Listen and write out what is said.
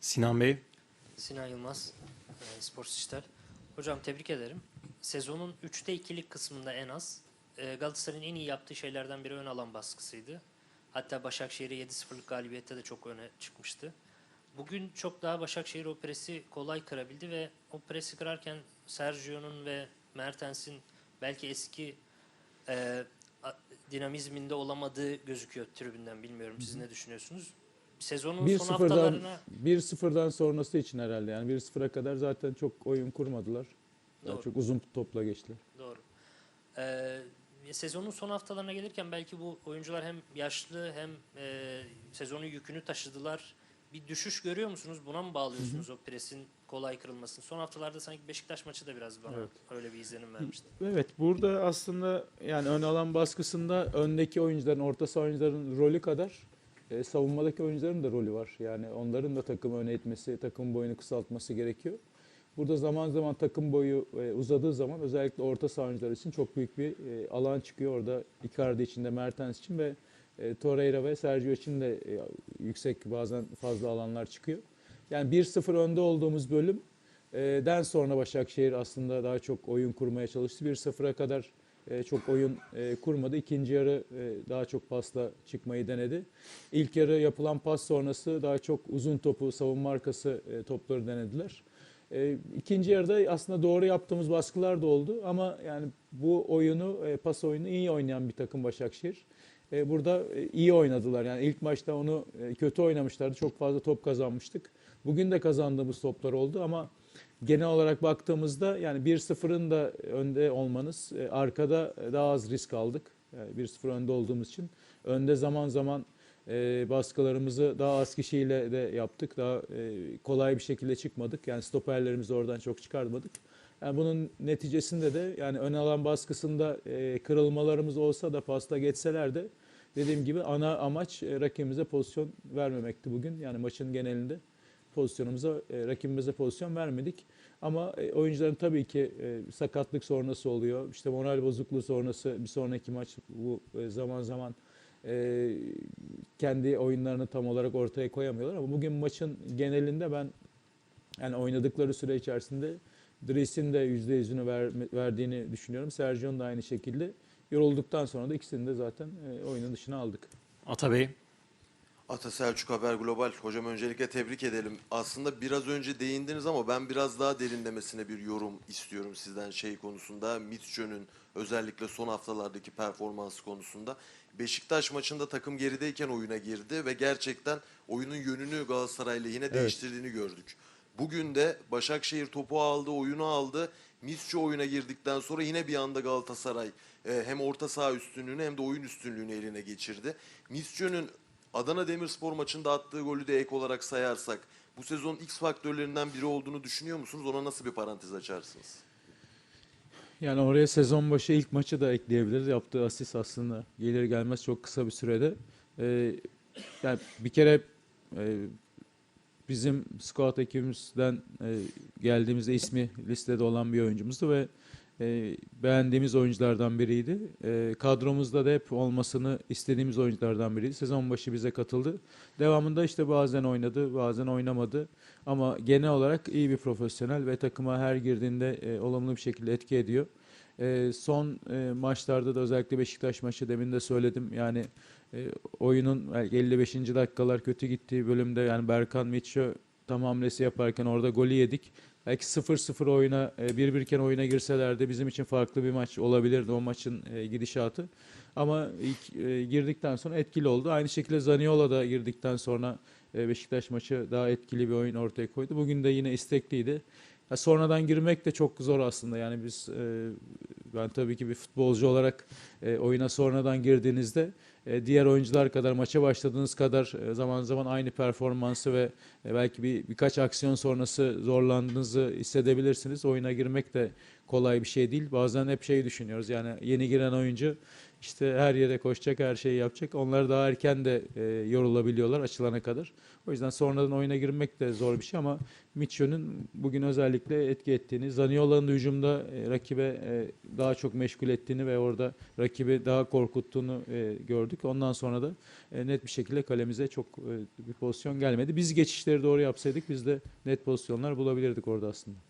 Sinan Bey, Sinan Yılmaz, e, Sports Dijital. Hocam tebrik ederim. Sezonun 3'te 2'lik kısmında en az e, Galatasaray'ın en iyi yaptığı şeylerden biri ön alan baskısıydı. Hatta Başakşehir'e 7-0'lık galibiyette de çok öne çıkmıştı. Bugün çok daha Başakşehir o presi kolay kırabildi ve o presi kırarken Sergio'nun ve Mertens'in belki eski e, dinamizminde olamadığı gözüküyor tribünden. Bilmiyorum siz ne düşünüyorsunuz? Sezonun son 1-0'dan haftalarına 1-0'dan sonrası için herhalde yani 1-0'a kadar zaten çok oyun kurmadılar. Doğru. çok uzun topla geçtiler. Doğru. Ee, sezonun son haftalarına gelirken belki bu oyuncular hem yaşlı hem e, sezonun yükünü taşıdılar. Bir düşüş görüyor musunuz? Buna mı bağlıyorsunuz o presin kolay kırılmasını? Son haftalarda sanki Beşiktaş maçı da biraz bana Evet. öyle bir izlenim vermişti. Evet burada aslında yani ön alan baskısında öndeki oyuncuların, orta saha oyuncuların rolü kadar e, savunmadaki oyuncuların da rolü var. Yani onların da takımı öne etmesi, takım boyunu kısaltması gerekiyor. Burada zaman zaman takım boyu e, uzadığı zaman özellikle orta saha için çok büyük bir e, alan çıkıyor. Orada Icardi için de Mertens için ve e, Torreira ve Sergio için de e, yüksek bazen fazla alanlar çıkıyor. Yani 1-0 önde olduğumuz bölüm e, den sonra Başakşehir aslında daha çok oyun kurmaya çalıştı. 1-0'a kadar e, çok oyun e, kurmadı. İkinci yarı e, daha çok pasla çıkmayı denedi. İlk yarı yapılan pas sonrası daha çok uzun topu, savunma arkası topları denediler. E, ikinci yarıda aslında doğru yaptığımız baskılar da oldu ama yani bu oyunu, pas oyunu iyi oynayan bir takım Başakşehir. Burada iyi oynadılar. Yani ilk maçta onu kötü oynamışlardı. Çok fazla top kazanmıştık. Bugün de kazandığımız toplar oldu ama genel olarak baktığımızda yani 1-0'ın da önde olmanız, e, arkada daha az risk aldık. Yani 1-0 önde olduğumuz için. Önde zaman zaman e, baskılarımızı daha az kişiyle de yaptık. Daha e, kolay bir şekilde çıkmadık. Yani stoperlerimizi oradan çok çıkarmadık. Yani bunun neticesinde de yani ön alan baskısında kırılmalarımız olsa da pasta geçseler de dediğim gibi ana amaç rakibimize pozisyon vermemekti bugün. Yani maçın genelinde pozisyonumuza, e, rakibimize pozisyon vermedik. Ama e, oyuncuların tabii ki e, sakatlık sonrası oluyor. İşte moral bozukluğu sonrası bir sonraki maç bu e, zaman zaman e, kendi oyunlarını tam olarak ortaya koyamıyorlar. Ama bugün maçın genelinde ben yani oynadıkları süre içerisinde Dres'in de yüzde yüzünü ver, verdiğini düşünüyorum. Sergio'nun da aynı şekilde. Yorulduktan sonra da ikisini de zaten e, oyunun dışına aldık. Ata Bey, Ata Selçuk Haber Global. Hocam öncelikle tebrik edelim. Aslında biraz önce değindiniz ama ben biraz daha derinlemesine bir yorum istiyorum sizden şey konusunda. Mitchell'ün özellikle son haftalardaki performansı konusunda. Beşiktaş maçında takım gerideyken oyuna girdi ve gerçekten oyunun yönünü Galatasaray lehine değiştirdiğini gördük. Bugün de Başakşehir topu aldı, oyunu aldı. Misçe oyuna girdikten sonra yine bir anda Galatasaray e, hem orta saha üstünlüğünü hem de oyun üstünlüğünü eline geçirdi. Misçe'nin Adana Demirspor maçında attığı golü de ek olarak sayarsak bu sezon X faktörlerinden biri olduğunu düşünüyor musunuz? Ona nasıl bir parantez açarsınız? Yani oraya sezon başı ilk maçı da ekleyebiliriz. Yaptığı asist aslında gelir gelmez çok kısa bir sürede. Ee, yani bir kere e, bizim scout ekibimizden e, geldiğimizde ismi listede olan bir oyuncumuzdu ve e, beğendiğimiz oyunculardan biriydi. E, kadromuzda da hep olmasını istediğimiz oyunculardan biriydi. Sezon başı bize katıldı. Devamında işte bazen oynadı, bazen oynamadı. Ama genel olarak iyi bir profesyonel ve takıma her girdiğinde e, olumlu bir şekilde etki ediyor. E, son e, maçlarda da özellikle Beşiktaş maçı demin de söyledim. Yani e, oyunun belki 55. dakikalar kötü gittiği bölümde yani Berkan Mitchell tam hamlesi yaparken orada golü yedik. Belki 0-0 oyuna, e, 1-1 iken oyuna girselerdi bizim için farklı bir maç olabilirdi o maçın e, gidişatı. Ama ilk e, girdikten sonra etkili oldu. Aynı şekilde Zaniola da girdikten sonra e, Beşiktaş maçı daha etkili bir oyun ortaya koydu. Bugün de yine istekliydi. Ya sonradan girmek de çok zor aslında. Yani biz e, ben tabii ki bir futbolcu olarak e, oyuna sonradan girdiğinizde e, diğer oyuncular kadar maça başladığınız kadar e, zaman zaman aynı performansı ve e, belki bir birkaç aksiyon sonrası zorlandığınızı hissedebilirsiniz. Oyuna girmek de kolay bir şey değil. Bazen hep şey düşünüyoruz. Yani yeni giren oyuncu işte her yere koşacak, her şeyi yapacak. Onlar daha erken de e, yorulabiliyorlar açılana kadar. O yüzden sonradan oyuna girmek de zor bir şey ama Mitchell'ün bugün özellikle etki ettiğini, Zaniolo'nun da hücumda e, rakibe e, daha çok meşgul ettiğini ve orada rakibi daha korkuttuğunu e, gördük. Ondan sonra da e, net bir şekilde kalemize çok e, bir pozisyon gelmedi. Biz geçişleri doğru yapsaydık biz de net pozisyonlar bulabilirdik orada aslında.